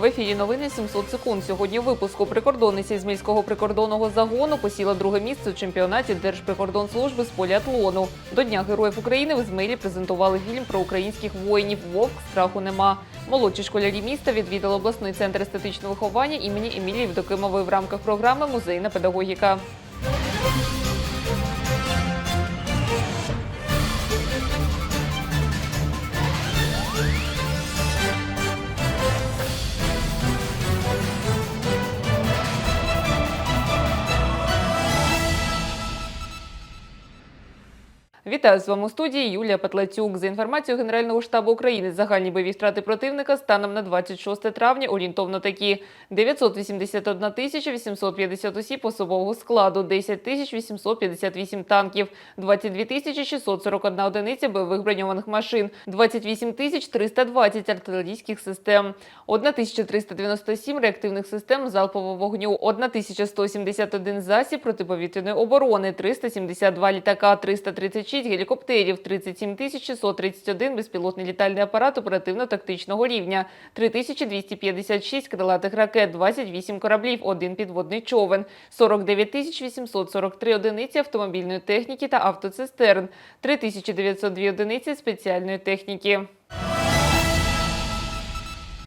В ефірі новини 700 секунд. Сьогодні в випуску прикордонниці Ізмільського прикордонного загону посіла друге місце у чемпіонаті Держприкордонслужби з поліатлону. До Дня Героїв України в Ізмилі презентували фільм про українських воїнів Вовк страху нема. Молодші школярі міста відвідали обласний центр естетичного виховання імені Емілії Вдокимової в рамках програми Музейна педагогіка. Вітаю з вами у студії Юлія Петлацюк. За інформацією Генерального штабу України, загальні бойові втрати противника станом на 26 травня орієнтовно такі: 981 тисяча 850 осіб особового складу, 10 тисяч 858 танків, 22 тисячі 641 одиниця бойових броньованих машин, 28 тисяч 320 артилерійських систем, 1397 реактивних систем залпового вогню, 1171 засіб протиповітряної оборони, 372 літака, 336 гелікоптерів, 37 631 безпілотний літальний апарат оперативно-тактичного рівня, 3256 крилатих ракет, 28 кораблів, 1 підводний човен, 49 843 одиниці автомобільної техніки та автоцистерн, 3902 одиниці спеціальної техніки.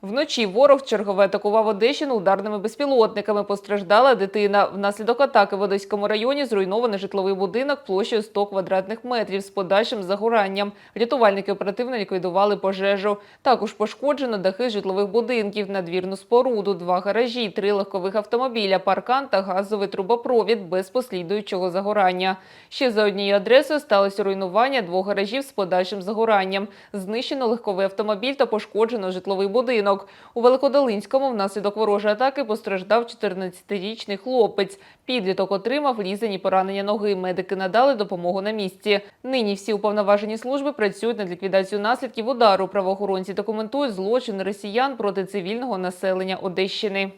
Вночі ворог чергове атакував Одещину ударними безпілотниками. Постраждала дитина. Внаслідок атаки в Одеському районі зруйнований житловий будинок площею 100 квадратних метрів з подальшим загоранням. Рятувальники оперативно ліквідували пожежу. Також пошкоджено дахи житлових будинків, надвірну споруду, два гаражі, три легкових автомобіля, паркан та газовий трубопровід без послідуючого загорання. Ще за однією адресою сталося руйнування двох гаражів з подальшим загоранням. Знищено легковий автомобіль та пошкоджено житловий будинок. У Великодолинському внаслідок ворожої атаки постраждав 14-річний хлопець. Підліток отримав різані поранення ноги. Медики надали допомогу на місці. Нині всі уповноважені служби працюють над ліквідацією наслідків удару. Правоохоронці документують злочин росіян проти цивільного населення Одещини.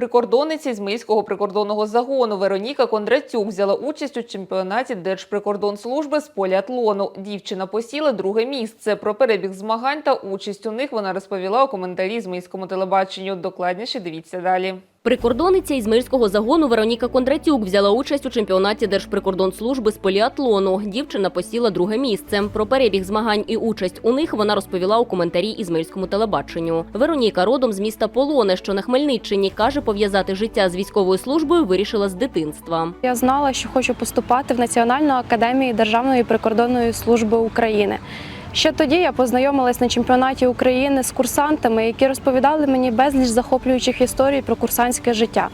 Прикордонниця мильського прикордонного загону Вероніка Кондратюк взяла участь у чемпіонаті Держприкордонслужби з поліатлону. Дівчина посіла друге місце. Про перебіг змагань та участь у них вона розповіла у коментарі з мильському телебаченню. Докладніше дивіться далі. Прикордонниця Ізмирського загону Вероніка Кондратюк взяла участь у чемпіонаті Держприкордонслужби з поліатлону. Дівчина посіла друге місце. Про перебіг змагань і участь у них вона розповіла у коментарі Ізмирському телебаченню. Вероніка родом з міста Полоне, що на Хмельниччині, каже, пов'язати життя з військовою службою вирішила з дитинства. Я знала, що хочу поступати в Національну академію Державної прикордонної служби України. Ще тоді я познайомилась на чемпіонаті України з курсантами, які розповідали мені безліч захоплюючих історій про курсантське життя.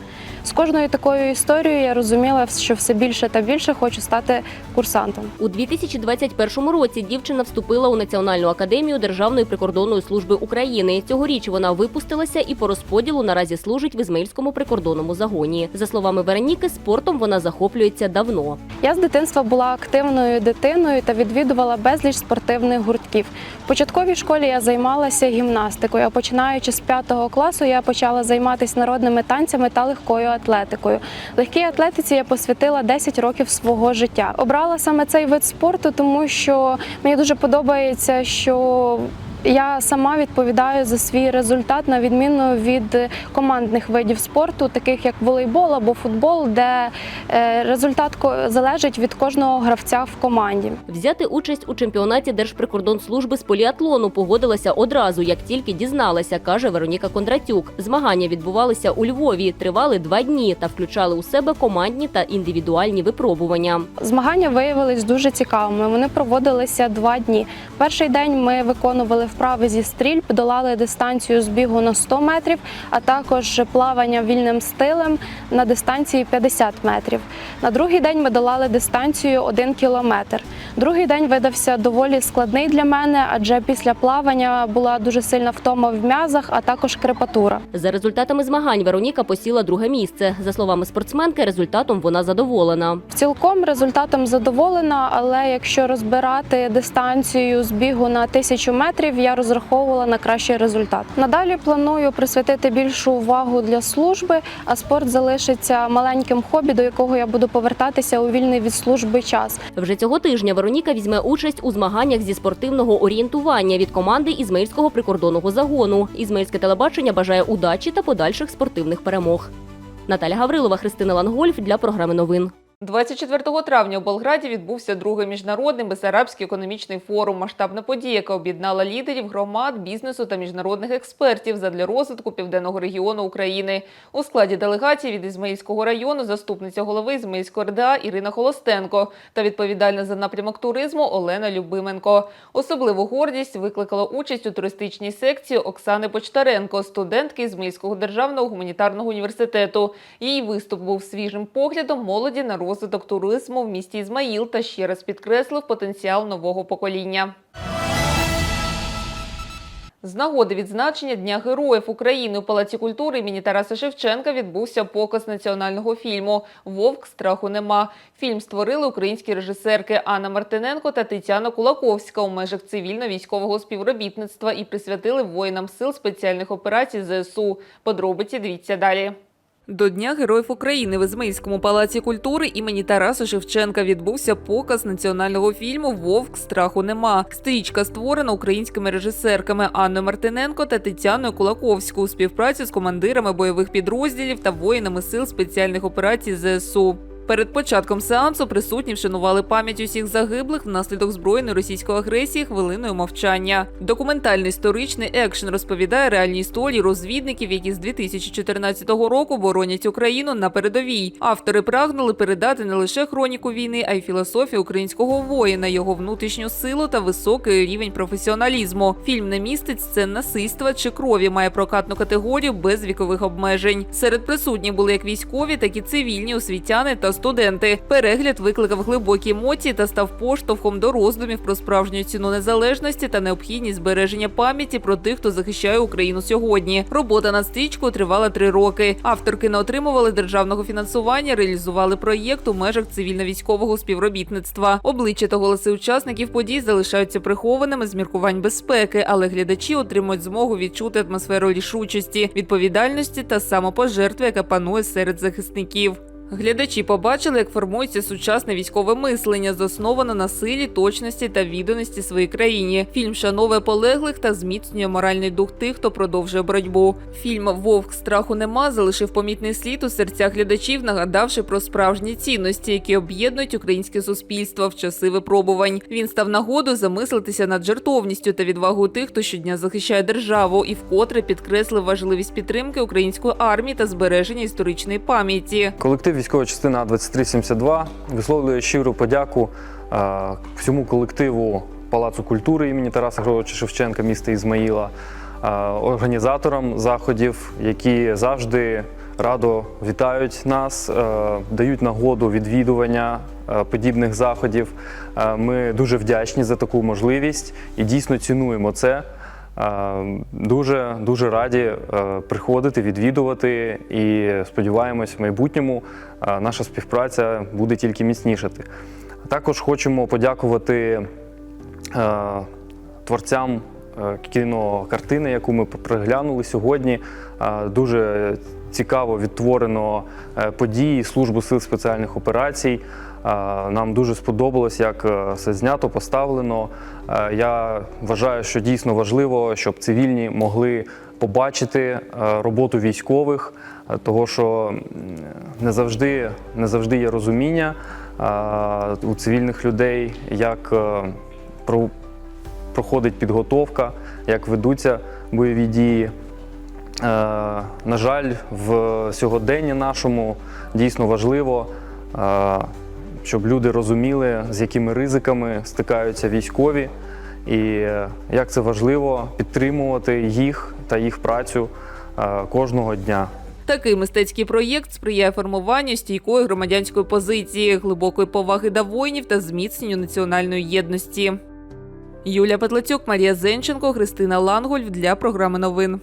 З кожною такою історією я розуміла, що все більше та більше хочу стати курсантом. У 2021 році дівчина вступила у Національну академію Державної прикордонної служби України. Цьогоріч вона випустилася і по розподілу наразі служить в Ізмаїльському прикордонному загоні. За словами Вероніки, спортом вона захоплюється давно. Я з дитинства була активною дитиною та відвідувала безліч спортивних гуртків. В початковій школі я займалася гімнастикою. А починаючи з п'ятого класу, я почала займатися народними танцями та легкою атлетикою. Легкій атлетиці я посвятила 10 років свого життя. Обрала саме цей вид спорту, тому що мені дуже подобається, що я сама відповідаю за свій результат на відміну від командних видів спорту, таких як волейбол або футбол, де е, результат залежить від кожного гравця в команді. Взяти участь у чемпіонаті Держприкордонслужби з поліатлону погодилася одразу, як тільки дізналася, каже Вероніка Кондратюк. Змагання відбувалися у Львові, тривали два дні та включали у себе командні та індивідуальні випробування. Змагання виявились дуже цікавими. Вони проводилися два дні. Перший день ми виконували вправи зі стрільб, долали дистанцію з бігу на 100 метрів, а також плавання вільним стилем на дистанції 50 метрів. На другий день ми долали дистанцію 1 кілометр. Другий день видався доволі складний для мене, адже після плавання була дуже сильна втома в м'язах, а також крепатура. За результатами змагань Вероніка посіла друге місце. За словами спортсменки, результатом вона задоволена. Цілком результатом задоволена, але якщо розбирати дистанцію з бігу на тисячу метрів, я розраховувала на кращий результат. Надалі планую присвятити більшу увагу для служби, а спорт залишиться маленьким хобі, до якого я буду повертатися у вільний від служби час. Вже цього тижня Вероніка візьме участь у змаганнях зі спортивного орієнтування від команди Ізмаїльського прикордонного загону. Ізмаїльське телебачення бажає удачі та подальших спортивних перемог. Наталя Гаврилова, Христина Лангольф для програми новин. 24 травня у Болграді відбувся другий міжнародний Бесарабський економічний форум. Масштабна подія, яка об'єднала лідерів громад, бізнесу та міжнародних експертів задля розвитку південного регіону України. У складі делегації від Ізмаїльського району заступниця голови Ізмаїльської РДА Ірина Холостенко та відповідальна за напрямок туризму Олена Любименко. Особливу гордість викликала участь у туристичній секції Оксани Почтаренко, студентки Ізмаїльського державного гуманітарного університету. Її виступ був свіжим поглядом молоді на розвиток туризму в місті Ізмаїл та ще раз підкреслив потенціал нового покоління. З нагоди відзначення Дня Героїв України у Палаці культури імені Тараса Шевченка відбувся показ національного фільму Вовк страху нема. Фільм створили українські режисерки Анна Мартиненко та Тетяна Кулаковська у межах цивільно-військового співробітництва і присвятили воїнам сил спеціальних операцій ЗСУ. Подробиці дивіться далі. До Дня Героїв України в Ізмаїльському палаці культури імені Тараса Шевченка відбувся показ національного фільму Вовк страху нема. Стрічка створена українськими режисерками Анною Мартиненко та Тетяною Кулаковською у співпраці з командирами бойових підрозділів та воїнами сил спеціальних операцій ЗСУ. Перед початком сеансу присутні вшанували пам'ять усіх загиблих внаслідок збройної російської агресії хвилиною мовчання. Документальний історичний екшен розповідає реальні історії розвідників, які з 2014 року боронять Україну на передовій. Автори прагнули передати не лише хроніку війни, а й філософію українського воїна, його внутрішню силу та високий рівень професіоналізму. Фільм не містить сцен насильства чи крові, має прокатну категорію без вікових обмежень. Серед присутніх були як військові, так і цивільні освітяни та студенти. Перегляд викликав глибокі емоції та став поштовхом до роздумів про справжню ціну незалежності та необхідність збереження пам'яті про тих, хто захищає Україну сьогодні. Робота над стрічкою тривала три роки. Авторки не отримували державного фінансування, реалізували проєкт у межах цивільно-військового співробітництва. Обличчя та голоси учасників подій залишаються прихованими з міркувань безпеки, але глядачі отримують змогу відчути атмосферу рішучості, відповідальності та самопожертви, яка панує серед захисників. Глядачі побачили, як формується сучасне військове мислення, засноване на силі, точності та відданості своїй країні. Фільм шановує полеглих та зміцнює моральний дух тих, хто продовжує боротьбу. Фільм Вовк страху нема залишив помітний слід у серцях глядачів, нагадавши про справжні цінності, які об'єднують українське суспільство в часи випробувань. Він став нагодою замислитися над жертовністю та відвагою тих, хто щодня захищає державу, і вкотре підкреслив важливість підтримки української армії та збереження історичної пам'яті. Колектив військова частина 2372 висловлює щиру подяку е, всьому колективу Палацу культури імені Тараса Григоровича Шевченка міста Ізмаїла, е, організаторам заходів, які завжди радо вітають нас, е, дають нагоду відвідування подібних заходів. Ми дуже вдячні за таку можливість і дійсно цінуємо це. Дуже дуже раді е, приходити, відвідувати і сподіваємось, в майбутньому е, наша співпраця буде тільки міцнішати. Також хочемо подякувати е, творцям кінокартини, яку ми приглянули сьогодні. Дуже цікаво відтворено е, події Служби сил спеціальних операцій. Е, Нам дуже сподобалось, як е, все знято, поставлено. Я вважаю, що дійсно важливо, щоб цивільні могли побачити роботу військових, того що не завжди, не завжди є розуміння у цивільних людей, як проходить підготовка, як ведуться бойові дії. Е, На жаль, в сьогоденні нашому дійсно важливо, е, щоб люди розуміли, з якими ризиками стикаються військові, і е, як це важливо підтримувати їх та їх працю кожного дня. Такий мистецький проєкт сприяє формуванню стійкої громадянської позиції, глибокої поваги до воїнів та зміцненню національної єдності. Юлія Петлацюк, Марія Зенченко, Христина Лангольф для програми новин.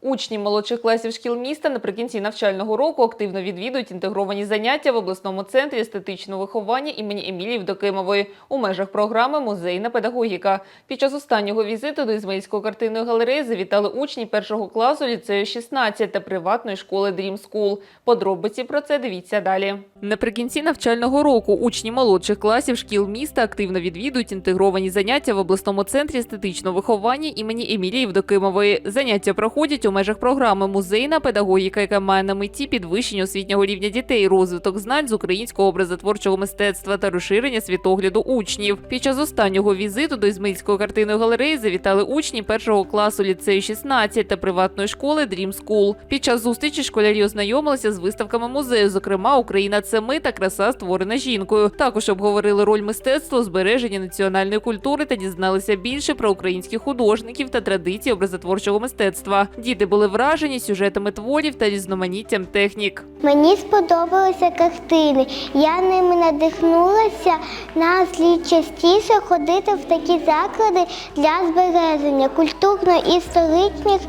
Учні молодших класів шкіл міста наприкінці навчального року активно відвідують інтегровані заняття в обласному центрі естетичного виховання імені Емілії Євдокимової у межах програми Музейна педагогіка. Під час останнього візиту до Ізмаїльської картинної галереї завітали учні першого класу ліцею 16 та приватної школи Dream School. Подробиці про це дивіться далі. Наприкінці навчального року учні молодших класів шкіл міста активно відвідують інтегровані заняття в обласному центрі естетичного виховання імені Емілії Євдокимової. Заняття проходять у межах програми Музейна педагогіка, яка має на меті підвищення освітнього рівня дітей, розвиток знань з українського образотворчого мистецтва та розширення світогляду учнів. Під час останнього візиту до Ізмаїльської картинної галереї завітали учні першого класу ліцею 16 та приватної школи Dream School. Під час зустрічі школярі ознайомилися з виставками музею, зокрема Україна це ми та краса створена жінкою. Також обговорили роль мистецтва у збереженні національної культури та дізналися більше про українських художників та традиції образотворчого мистецтва. Діти були вражені сюжетами творів та різноманіттям технік. Мені сподобалися картини. Я ними надихнулася на слід частіше ходити в такі заклади для збереження культурно-історичних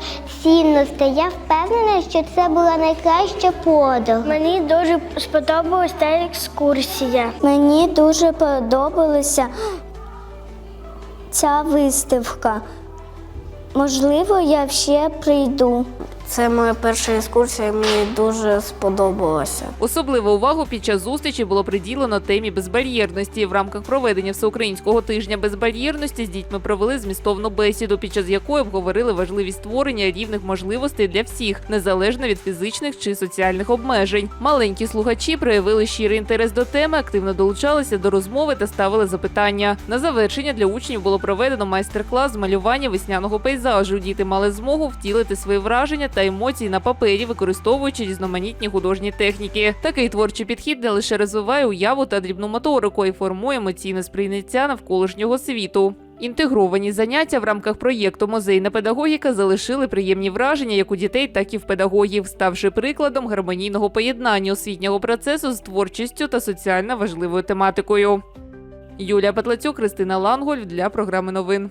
цінностей. Я впевнена, що це була найкраща подорож. Мені дуже сподобалась та екскурсія. Мені дуже подобалася ця виставка. Можливо, я ще прийду. Це моя перша екскурсія, мені дуже сподобалося. Особливу увагу під час зустрічі було приділено темі безбар'єрності. В рамках проведення всеукраїнського тижня безбар'єрності з дітьми провели змістовну бесіду, під час якої обговорили важливість створення рівних можливостей для всіх, незалежно від фізичних чи соціальних обмежень. Маленькі слухачі проявили щирий інтерес до теми, активно долучалися до розмови та ставили запитання. На завершення для учнів було проведено майстер-клас з малювання весняного пейзажу. Діти мали змогу втілити свої враження та емоції на папері, використовуючи різноманітні художні техніки. Такий творчий підхід не лише розвиває уяву та дрібну моторику, а й формує емоційне сприйняття навколишнього світу. Інтегровані заняття в рамках проєкту Музейна педагогіка залишили приємні враження як у дітей, так і в педагогів, ставши прикладом гармонійного поєднання освітнього процесу з творчістю та соціально важливою тематикою. Юлія Петлацюк, Христина Ланголь для програми новин.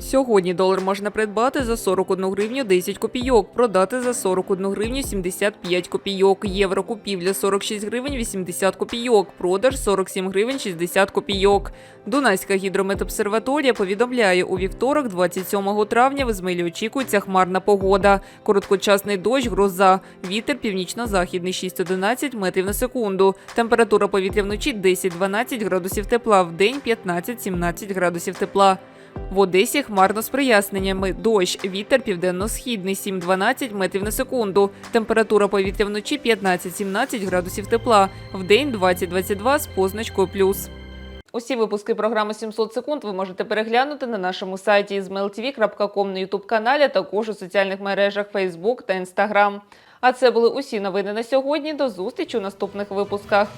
Сьогодні долар можна придбати за 41 гривню 10 копійок, продати за 41 гривню 75 копійок. Євро купівля 46 гривень 80 копійок, продаж 47 гривень 60 копійок. Дунайська гідрометобсерваторія повідомляє, у вівторок, 27 травня, в Ізмаїлі очікується хмарна погода. Короткочасний дощ, гроза. Вітер північно-західний 6-11 метрів на секунду. Температура повітря вночі 10-12 градусів тепла, в день 15-17 градусів тепла. В Одесі хмарно з проясненнями. Дощ, вітер південно-східний 7-12 метрів на секунду. Температура повітря вночі 15-17 градусів тепла. В день 20-22 з позначкою плюс. Усі випуски програми 700 секунд ви можете переглянути на нашому сайті izmailtv.com на youtube каналі, також у соціальних мережах Facebook та Instagram. А це були усі новини на сьогодні. До зустрічі у наступних випусках.